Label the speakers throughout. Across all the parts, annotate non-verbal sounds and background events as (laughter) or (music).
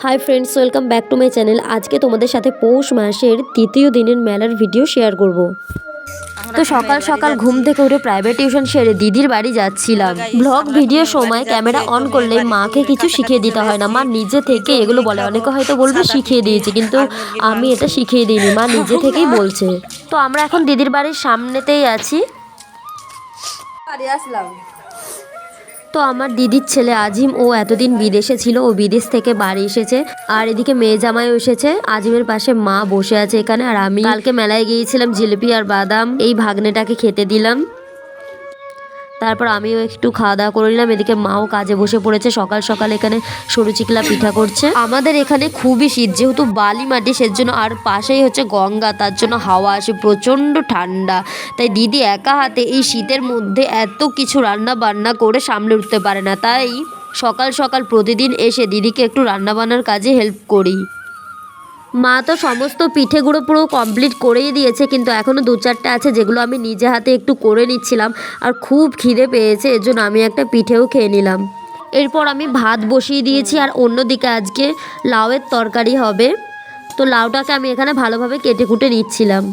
Speaker 1: Hi friends welcome back to my channel আজকে তোমাদের সাথে পৌষ মাসের তৃতীয় দিনের মেলার ভিডিও শেয়ার করব। তো সকাল সকাল ঘুম থেকে উঠে প্রাইভেট টিউশন সেরে দিদির বাড়ি যাচ্ছিলাম। ব্লগ ভিডিওর সময় ক্যামেরা অন করলে মাকে কিছু শিখিয়ে দিতে হয় না। মা নিজে থেকে এগুলো বলে। অনেকে হয়তো বলবে শিখিয়ে দিয়েছে কিন্তু আমি এটা শিখিয়ে দিইনি। মা নিজে (laughs) থেকেই বলছে। তো আমরা এখন দিদির বাড়ির সামনেতেই আছি।
Speaker 2: বাড়ি আসলাম।
Speaker 1: তো আমার দিদির ছেলে আজিম, ও এতদিন বিদেশে ছিল, ও বিদেশ থেকে বাড়ি এসেছে। আর এদিকে মেয়ে জামাইও এসেছে। আজিমের পাশে মা বসে আছে এখানে। আর আমি কালকে মেলায় গিয়েছিলাম জিলিপি আর বাদাম। এই ভাগ্নেটাকে খেতে দিলাম। তারপর আমিও একটু খাওয়া দাওয়া করে নিলাম। এদিকে মাও কাজে বসে পড়েছে। সকাল সকাল এখানে সরু চিকলা পিঠা করছে। আমাদের এখানে খুবই শীত। যেহেতু বালি মাটি, সেজন্য আর পাশেই হচ্ছে গঙ্গা। তার জন্য হাওয়া আসে, প্রচণ্ড ঠান্ডা। তাই দিদি একা হাতে এই শীতের মধ্যে এত কিছু রান্না বান্না করে সামলে উঠতে পারে না। তাই সকাল সকাল প্রতিদিন এসে দিদিকে একটু রান্না বান্নার কাজে হেল্প করি। মা তো সমস্ত পিঠেগুলো পুরো কমপ্লিট করেই দিয়েছে, কিন্তু এখনও দু চারটে আছে যেগুলো আমি নিজে হাতে একটু করে নিচ্ছিলাম আর খুব খিদে পেয়েছে, এর আমি একটা পিঠেও খেয়ে নিলাম। এরপর আমি ভাত বসিয়ে দিয়েছি আর অন্যদিকে আজকে লাউয়ের তরকারি হবে। তো লাউটাকে আমি এখানে ভালোভাবে কেটে কুটে নিচ্ছিলাম।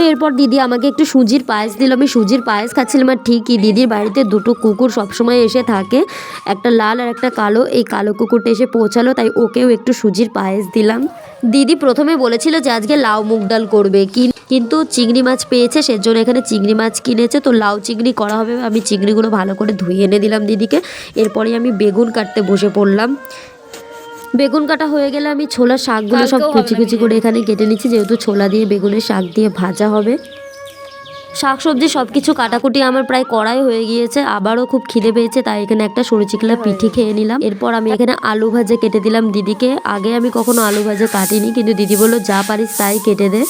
Speaker 1: তো এরপর দিদি আমাকে একটু সুজির পায়েস দিল। আমি সুজির পায়েস খাচ্ছিলাম আর ঠিকই দিদির বাড়িতে দুটো কুকুর সবসময় এসে থাকে। একটা লাল আর একটা কালো। এই কালো কুকুরটা এসে পৌঁছালো, তাই ওকেও একটু সুজির পায়েস দিলাম। দিদি প্রথমে বলেছিল যে আজকে লাউ মুগ ডাল করবে কিন- কিন্তু চিংড়ি মাছ পেয়েছে, সেজন্য এখানে চিংড়ি মাছ কিনেছে। তো লাউ চিংড়ি করা হবে, আমি চিংড়িগুলো ভালো করে ধুয়ে এনে দিলাম দিদিকে। এরপরে আমি বেগুন কাটতে বসে পড়লাম। বেগুন কাটা হয়ে গেলে আমি ছোলা শাকগুলো সব কুচি কুচি করে এখানে কেটে নিচ্ছি যেহেতু ছোলা দিয়ে বেগুনের শাক দিয়ে ভাজা হবে। শাক সবজি সব কিছু কাটাকুটি আমার প্রায় কড়াই হয়ে গিয়েছে আবারও খুব খিদে পেয়েছে তাই এখানে একটা সরু চিকলা পিঠি খেয়ে নিলাম। এরপর আমি এখানে আলু ভাজে কেটে দিলাম দিদিকে। আগে আমি কখনো আলু ভাজে কাটিনি কিন্তু দিদি বলল যা পারিস তাই কেটে দে।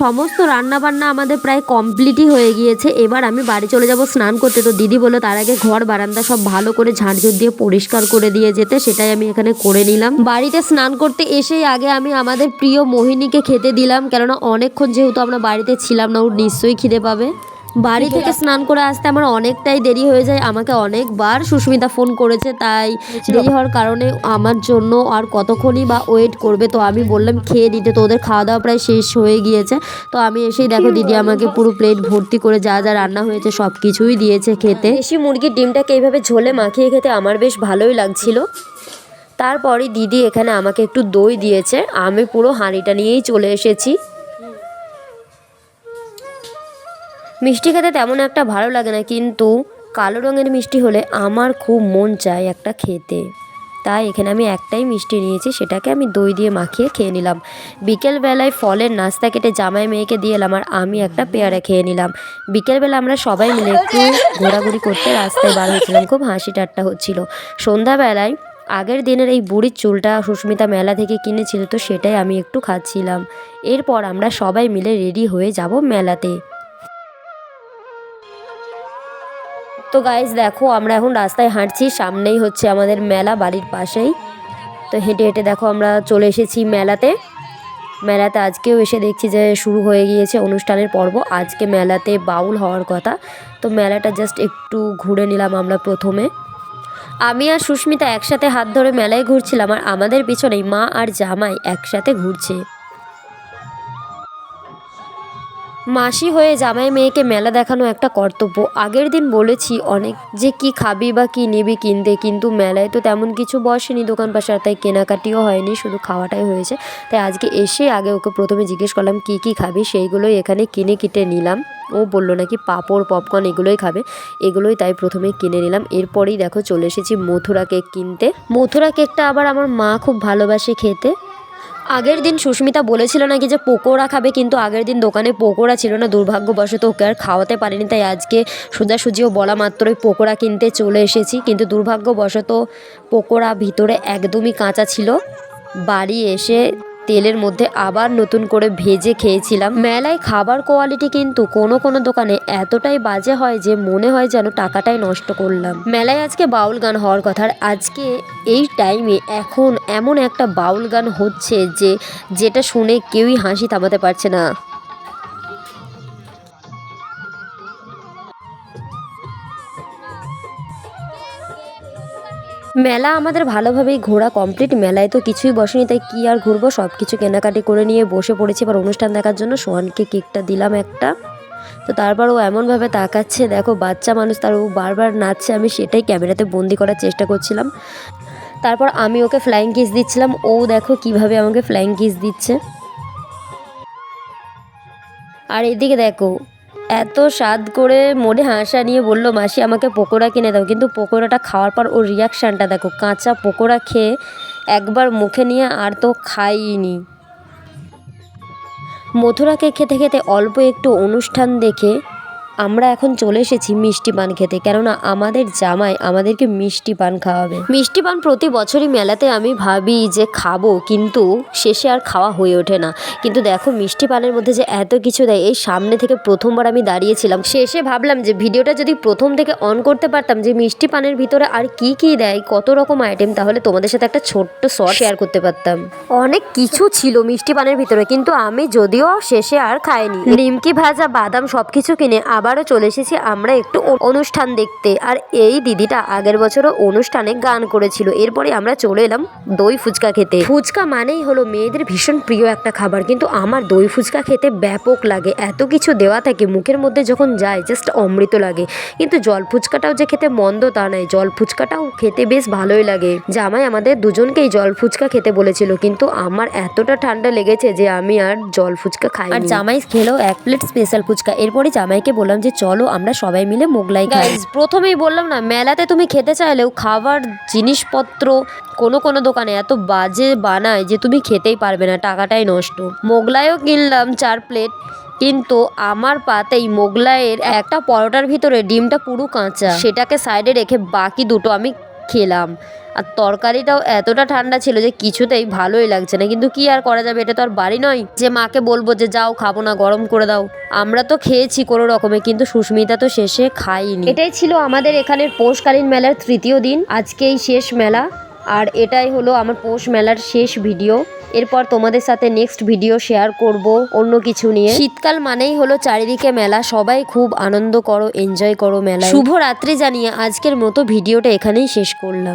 Speaker 1: সমস্ত রান্না বান্না আমাদের প্রায় কমপ্লিটই হয়ে গিয়েছে। এবার আমি বাড়ি চলে যাব স্নান করতে। তো দিদি বলল, তার আগে ঘর, বারান্দা সব ভালো করে ঝাড়ঝুড় দিয়ে পরিষ্কার করে দিয়ে যেতে। সেটাই আমি এখানে করে নিলাম। বাড়িতে স্নান করতে এসেই আগে আমি আমাদের প্রিয় মোহিনীকে খেতে দিলাম। কেননা অনেকক্ষণ যেহেতু আমরা বাড়িতে ছিলাম না ওর নিশ্চয়ই খিদে পাবে। বাড়ি থেকে স্নান করে আসতে আমার অনেকটাই দেরি হয়ে যায়। আমাকে অনেকবার সুস্মিতা ফোন করেছে তাই দেরি হওয়ার কারণে আমার জন্য আর কতক্ষণই বা ওয়েট করবে? তো আমি বললাম খেয়ে নিতে। তো ওদের খাওয়া দাওয়া প্রায় শেষ হয়ে গিয়েছে। তো আমি এসেই দেখো দিদি আমাকে পুরো প্লেট ভর্তি করে যা যা রান্না হয়েছে সব কিছুই দিয়েছে খেতে। দেশি মুরগির ডিমটাকে এইভাবে ঝোলে মাখিয়ে খেতে আমার বেশ ভালোই লাগছিল। তারপরে দিদি এখানে আমাকে একটু দই দিয়েছে। আমি পুরো হাঁড়িটা নিয়েই চলে এসেছি। মিষ্টি খেতে তেমন একটা ভালো লাগে না, কিন্তু কালো রঙের মিষ্টি হলে আমার খুব মন চায় একটা খেতে। তাই এখানে আমি একটাই মিষ্টি নিয়েছি, সেটাকে আমি দই দিয়ে মাখিয়ে খেয়ে নিলাম। বিকেলবেলায় ফলের নাস্তা কেটে জামাই মেয়েকে দিয়ে এলাম আর আমি একটা পেয়ারা খেয়ে নিলাম। বিকেলবেলা আমরা সবাই মিলে একটু ঘোরাঘুরি করতে রাস্তায় বার হয়েছিলাম, খুব হাসি ঠাট্টা হচ্ছিল। সন্ধ্যাবেলায় আগের দিনের এই বুড়ির চুলটা সুস্মিতা মেলা থেকে কিনেছিল, তো সেটাই আমি একটু খাচ্ছিলাম। এরপর আমরা সবাই মিলে রেডি হয়ে যাব মেলাতে। তো গাইজ দেখো, আমরা এখন রাস্তায় হাঁটছি, সামনেই হচ্ছে আমাদের মেলা বাড়ির পাশেই। তো হেঁটে হেঁটে দেখো, আমরা চলে এসেছি মেলাতে। মেলাতে আজকেও এসে দেখছি যে শুরু হয়ে গিয়েছে অনুষ্ঠানের পর্ব। আজকে মেলাতে বাউল হওয়ার কথা। তো মেলাটা জাস্ট একটু ঘুরে নিলাম আমরা প্রথমে। আমি আর সুস্মিতা একসাথে হাত ধরে মেলায় ঘুরছিলাম আর আমাদের পিছনেই মা আর জামাই একসাথে ঘুরছে। মাসি হয়ে জামাই মেয়েকে মেলা দেখানো একটা কর্তব্য। আগের দিন বলেছি, অনেক যে কি খাবি বা কি নিবি কিনতে, কিন্তু মেলায় তো তেমন কিছু বসেনি দোকান পাশার তাই কেনাকাটিও হয়নি, শুধু খাওয়াটাই হয়েছে। তাই আজকে এসে আগে ওকে প্রথমে জিজ্ঞেস করলাম, কি কি খাবি? সেইগুলোই এখানে কিনে কিটে নিলাম। ও বলল নাকি পাঁপড়, পপকর্ন এগুলোই খাবে। এগুলোই তাই প্রথমে কিনে নিলাম। এরপরেই দেখো চলে এসেছি মথুরা কেক কিনতে। মথুরা কেকটা আবার আমার মা খুব ভালোবাসে খেতে। আগের দিন সুস্মিতা বলেছিল নাকি যে পকোড়া খাবে, কিন্তু আগের দিন দোকানে পোকোড়া ছিল না। দুর্ভাগ্যবশত ওকে আর খাওয়াতে পারিনি, তাই আজকে সোজাসুজিও বলা মাত্রই পকোড়া কিনতে চলে এসেছি। কিন্তু দুর্ভাগ্যবশত পকোড়া ভিতরে একদমই কাঁচা ছিল। বাড়ি এসে তেলের মধ্যে আবার নতুন করে ভেজে খেয়েছিলাম। মেলায় খাবার কোয়ালিটি কিন্তু কোনো কোনো দোকানে এতটাই বাজে হয় যে মনে হয় যেন টাকাটাই নষ্ট করলাম। মেলায় আজকে বাউল গান হওয়ার কথা আর আজকে এই টাইমে এখন এমন একটা বাউল গান হচ্ছে যে, যেটা শুনে কেউই হাসি থামাতে পারছে না। মেলা আমাদের ভালোভাবেই ঘোরা কমপ্লিট মেলায় তো কিছুই বসেনি, তাই কি আর ঘুরবো? সব কিছু কেনাকাটি করে নিয়ে বসে পড়েছি। এবার অনুষ্ঠান দেখার জন্য সোহানকে কেকটা দিলাম একটা। তো তারপর ও এমনভাবে তাকাচ্ছে, দেখো বাচ্চা মানুষ, তার ও বারবার নাচছে। আমি সেটাই ক্যামেরাতে বন্দি করার চেষ্টা করছিলাম। তারপর আমি ওকে ফ্লাইং কিস দিচ্ছিলাম। ও দেখো কীভাবে আমাকে ফ্লাইং কিস দিচ্ছে। আর এদিকে দেখো এত স্বাদ করে মনে হাসা নিয়ে বলল, মাসি, আমাকে পকোড়া কিনে দাও। কিন্তু পকোড়াটা খাওয়ার পর ওর রিয়াকশানটা দেখো, কাঁচা পকোড়া খেয়ে একবার মুখে নিয়ে আর তো খাইনি। মথুরাকে খেতে খেতে অল্প একটু অনুষ্ঠান দেখে আমরা এখন চলে এসেছি মিষ্টি পান খেতে, কেননা আমাদের জামাই আমাদেরকে মিষ্টি পান খাওয়াবে। মিষ্টি পান প্রতি বছরই মেলাতে আমি ভাবি যে খাব, কিন্তু শেষে আর খাওয়া হয়ে ওঠে না। কিন্তু দেখো, মিষ্টি পানের মধ্যে যে এত কিছু দেয়, এই সামনে থেকে প্রথমবার আমি দাঁড়িয়েছিলাম। শেষে ভাবলাম যে ভিডিওটা যদি প্রথম থেকে অন করতে পারতাম যে মিষ্টি পানের ভিতরে আর কি কি দেয়, কত রকম আইটেম তাহলে তোমাদের সাথে একটা ছোট্ট শর্ট শেয়ার করতে পারতাম। অনেক কিছু ছিল মিষ্টি পানের ভিতরে, কিন্তু আমি যদিও শেষে আর খাইনি। নিমকি ভাজা, বাদাম সব কিছু কিনে আবারও চলে এসেছি আমরা একটু অনুষ্ঠান দেখতে। আর এই দিদিটা আগের বছরও অনুষ্ঠানে গান করেছিল। এরপরে আমরা চলে এলাম দই ফুচকা খেতে। ফুচকা মানেই হলো মেয়েদের ভীষণ প্রিয় একটা খাবার। কিন্তু আমার দই ফুচকা খেতে ব্যাপক লাগে। এত কিছু দেওয়া থাকে, মুখের মধ্যে যখন যায় জাস্ট অমৃত লাগে। কিন্তু জল ফুচকাটাও যে খেতে মন্দ তা নয়। জল ফুচকাটাও খেতে বেশ ভালোই লাগে। জামাই আমাদের দুজনকেই জল ফুচকা খেতে বলেছিল। কিন্তু আমার এতটা ঠান্ডা লেগেছে যে আমি আর জল ফুচকা খাই আর জামাই খেলো এক প্লেট স্পেশাল ফুচকা। এরপরে জামাইকে বললাম যে চলো আমরা সবাই মিলে মোগলাই খাই। প্রথমেই বললাম না, মেলাতে তুমি খেতে চাইলেও খাবার, জিনিসপত্র, কোনো কোনো দোকানে এত বাজে বানায় যে তুমি খেতেই পারবে না, টাকাটাই নষ্ট। মোগলাইও কিনলাম চার প্লেট, কিন্তু আমার পাতেই মোগলাইয়ের একটা পরোটার ভিতরে ডিমটা পুরো কাঁচা। সেটাকে সাইডে রেখে বাকি দুটো আমি খেলাম। আর তরকারিটাও এতটা ঠান্ডা ছিল যে কিছুতেই ভালোই লাগছে না। কিন্তু কি আর করা যাবে? এটা তো আর বাড়ি নয়। যে মাকে বলব যে, যাও, খাব না, গরম করে দাও। আমরা তো খেয়েছি কোনো রকমে, কিন্তু সুস্মিতা তো শেষে খাইনি। এটাই ছিল আমাদের এখানের পৌষকালীন মেলার তৃতীয় দিন। আজকেই শেষ মেলা। আর এটাই হলো আমার পৌষ মেলার শেষ ভিডিও এরপর তোমাদের সাথে নেক্সট ভিডিও শেয়ার করব অন্য কিছু নিয়ে। শীতকাল মানেই হলো চারিদিকে মেলা সবাই খুব আনন্দ করো এনজয় করো মেলা শুভ রাত্রি জানিয়ে আজকের মতো ভিডিওটা এখানেই শেষ করলাম।